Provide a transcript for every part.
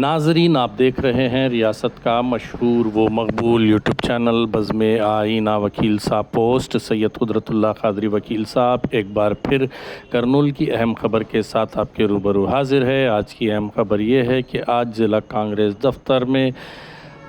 नाजरीन, आप देख रहे हैं रियासत का मशहूर वो मकबूल यूट्यूब चैनल, बज़म आईना वकील साहब पोस्ट। सैयद कुदरतुल्ला कादरी वकील साहब, एक बार फिर करनूल की अहम खबर के साथ आपके रूबरू हाजिर है। आज की अहम खबर ये है कि आज ज़िला कांग्रेस दफ्तर में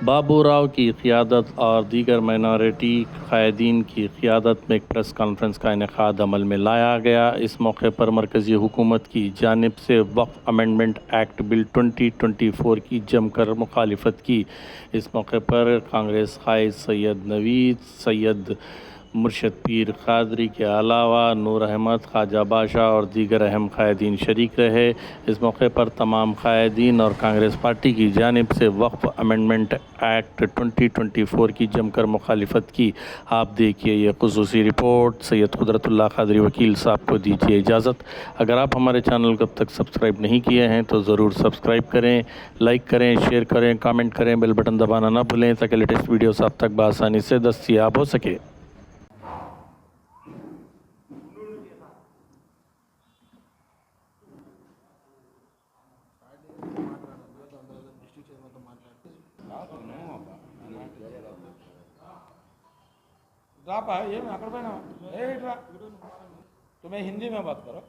बाबू राव की क़्यादत और दीगर माइनॉरिटी कायदीन की क़्यादत में एक प्रेस कॉन्फ्रेंस का इनका अमल में लाया गया। इस मौके पर मरकज़ी हुकूमत की जानब से वक्फ अमेंडमेंट एक्ट बिल 2024 की जमकर मुखालफत की। इस मौके पर कांग्रेस कायद सैयद नवीद सैयद मुर्शद पीर कादरी के अलावा नूर अहमद, ख्वाजा बादशाह और दीगर अहम कायदीन शरीक रहे। इस मौके पर तमाम कायदीन और कांग्रेस पार्टी की जानब से वक्फ अमेंडमेंट एक्ट 2024 की जमकर मुखालफत की। आप देखिए ये खसूसी रिपोर्ट। सैयद कुदरतुल्ला कादरी वकील साहब को दीजिए इजाज़त। अगर आप हमारे चैनल को अब तक सब्सक्राइब नहीं किए हैं तो ज़रूर सब्सक्राइब करें, लाइक करें, शेयर करें, कमेंट करें, बेल बटन दबाना ना भूलें, ताकि लेटेस्ट वीडियोस आप तक बसानी से दस्तियाब हो सके। రాపా ఏమి అక్కడ పోయినా ఏ ఇట్రా तुम्हें हिंदी में बात करो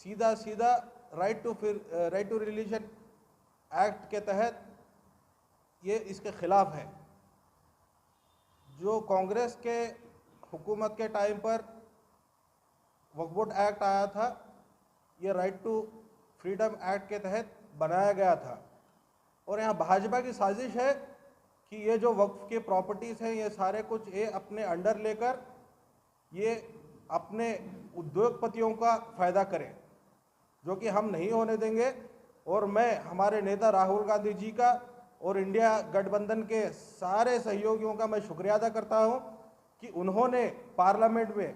सीधा सीधा right to right to religion act के तहत ये इसके खिलाफ है जो कांग्रेस के हुकूमत के टाइम पर वक्फ एक्ट आया था ये राइट टू फ्रीडम एक्ट के तहत बनाया गया था और यहाँ भाजपा की साजिश है कि ये जो वक्फ के प्रॉपर्टीज़ हैं, ये सारे कुछ ये अपने अंडर लेकर ये अपने उद्योगपतियों का फ़ायदा करें, जो कि हम नहीं होने देंगे। और मैं, हमारे नेता राहुल गांधी जी का और इंडिया गठबंधन के सारे सहयोगियों का मैं शुक्रिया अदा करता हूँ कि उन्होंने पार्लियामेंट में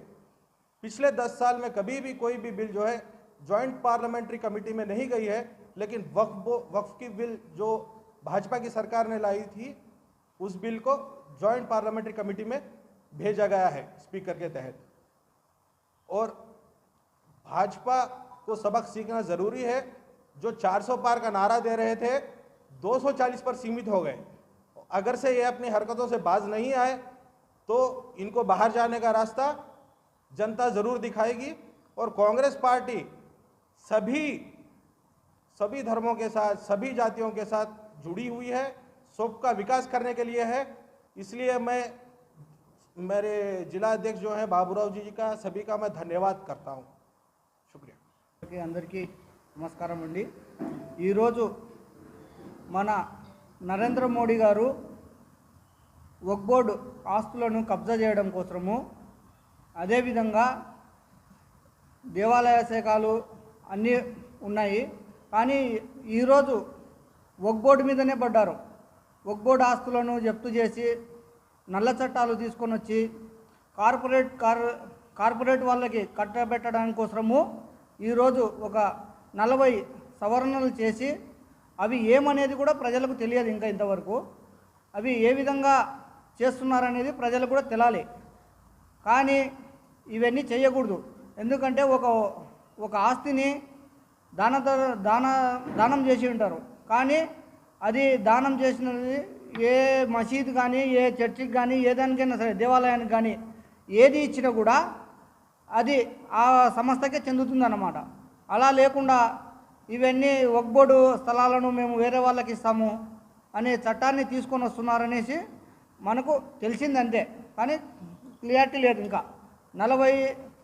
पिछले दस साल में कभी भी कोई भी बिल जो है जॉइंट पार्लियामेंट्री कमेटी में नहीं गई है, लेकिन वक्फ वक्फ की बिल जो भाजपा की सरकार ने लाई थी उस बिल को ज्वाइंट पार्लियामेंट्री कमेटी में भेजा गया है स्पीकर के तहत। और भाजपा को सबक सीखना ज़रूरी है। जो 400 पार का नारा दे रहे थे 240 पर सीमित हो गए। अगर से ये अपनी हरकतों से बाज नहीं आए तो इनको बाहर जाने का रास्ता जनता ज़रूर दिखाएगी। और कांग्रेस पार्टी सभी सभी धर्मों के साथ, सभी जातियों के साथ जुड़ी हुई है। सबका विकास करने के लिए है इसलिए मैं मेरे जिला अध्यक्ष जो हैं बाबूराव जी का सभी का मैं धन्यवाद करता हूँ शुक्रिया అందరికీ అందరికీ నమస్కారం అండి ఈరోజు మన నరేంద్ర మోడీ గారు ఒక్బోర్డు ఆస్తులను కబ్జా చేయడం కోసము అదేవిధంగా దేవాలయ శాఖలు అన్నీ ఉన్నాయి కానీ ఈరోజు ఒక్బోర్డు మీదనే పడ్డారు ఒక్బోర్డు ఆస్తులను జప్తు చేసి నల్ల చట్టాలు తీసుకొని వచ్చి కార్పొరేట్ కార్ కార్పొరేట్ వాళ్ళకి కట్టబెట్టడానికి కోసము ఈరోజు ఒక నలభై సవరణలు చేసి అవి ఏమనేది కూడా ప్రజలకు తెలియదు ఇంకా ఇంతవరకు. అవి ఏ విధంగా చేస్తున్నారనేది ప్రజలకు కూడా తెలాలి. కానీ ఇవన్నీ చేయకూడదు ఎందుకంటే ఒక ఒక ఆస్తిని దాన దాన దానం చేసి ఉంటారు. కానీ అది దానం చేసినది ఏ మసీద్ కానీ ఏ చర్చికి కానీ ఏ దానికైనా సరే దేవాలయానికి కానీ ఏది ఇచ్చినా కూడా అది ఆ సంస్థకే చెందుతుందన్నమాట. అలా లేకుండా ఇవన్నీ ఒక్బోర్డు స్థలాలను మేము వేరే వాళ్ళకి ఇస్తాము అనే చట్టాన్ని తీసుకొని వస్తున్నారనేసి మనకు తెలిసింది అంతే కానీ క్లియారిటీ లేదు ఇంకా. నలభై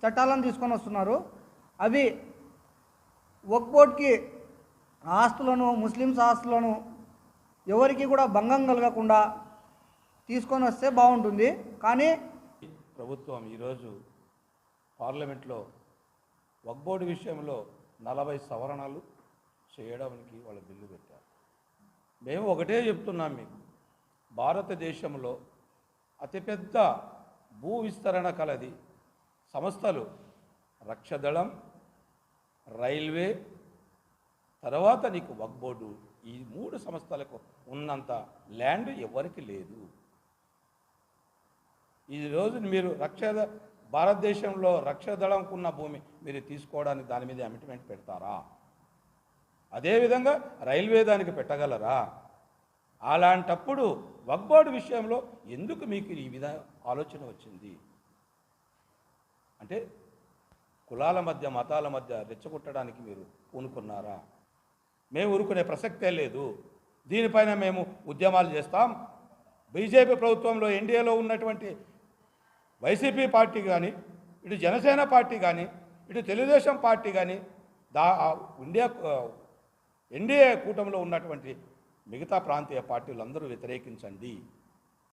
చట్టాలను తీసుకొని వస్తున్నారు. అవి ఒక్బోర్డ్కి ఆస్తులను ముస్లిమ్స్ ఆస్తులను ఎవరికి కూడా భంగం కలగకుండా తీసుకొని వస్తే బాగుంటుంది. కానీ ప్రభుత్వం ఈరోజు పార్లమెంట్లో వక్బోర్డు విషయంలో నలభై సవరణలు చేయడానికి వాళ్ళు బిల్లు పెట్టారు. మేము ఒకటే చెప్తున్నాం మీకు భారతదేశంలో అతిపెద్ద భూ విస్తరణ కలది సంస్థలు రక్షదళం రైల్వే తర్వాత నీకు వక్బోర్డు ఈ మూడు సంస్థలకు ఉన్నంత ల్యాండ్ ఎవరికి లేదు. ఈ రోజు మీరు రక్ష భారతదేశంలో రక్షదళంకు ఉన్న భూమి మీరు తీసుకోవడానికి దాని మీద అమిట్మెంట్ పెడతారా? అదేవిధంగా రైల్వే దానికి పెట్టగలరా? అలాంటప్పుడు వక్బోర్డు విషయంలో ఎందుకు మీకు ఈ విధ ఆలోచన వచ్చింది? అంటే కులాల మధ్య మతాల మధ్య రెచ్చగొట్టడానికి మీరు పూనుకున్నారా? మేము ఊరుకునే ప్రసక్తే లేదు. దీనిపైన మేము ఉద్యమాలు చేస్తాం. బీజేపీ ప్రభుత్వంలో ఎన్డీఏలో ఉన్నటువంటి వైసీపీ పార్టీ కానీ ఇటు జనసేన పార్టీ కానీ ఇటు తెలుగుదేశం పార్టీ కానీ దా ఇండియా ఎన్డీఏ కూటమిలో ఉన్నటువంటి మిగతా ప్రాంతీయ పార్టీలందరూ వ్యతిరేకించండి.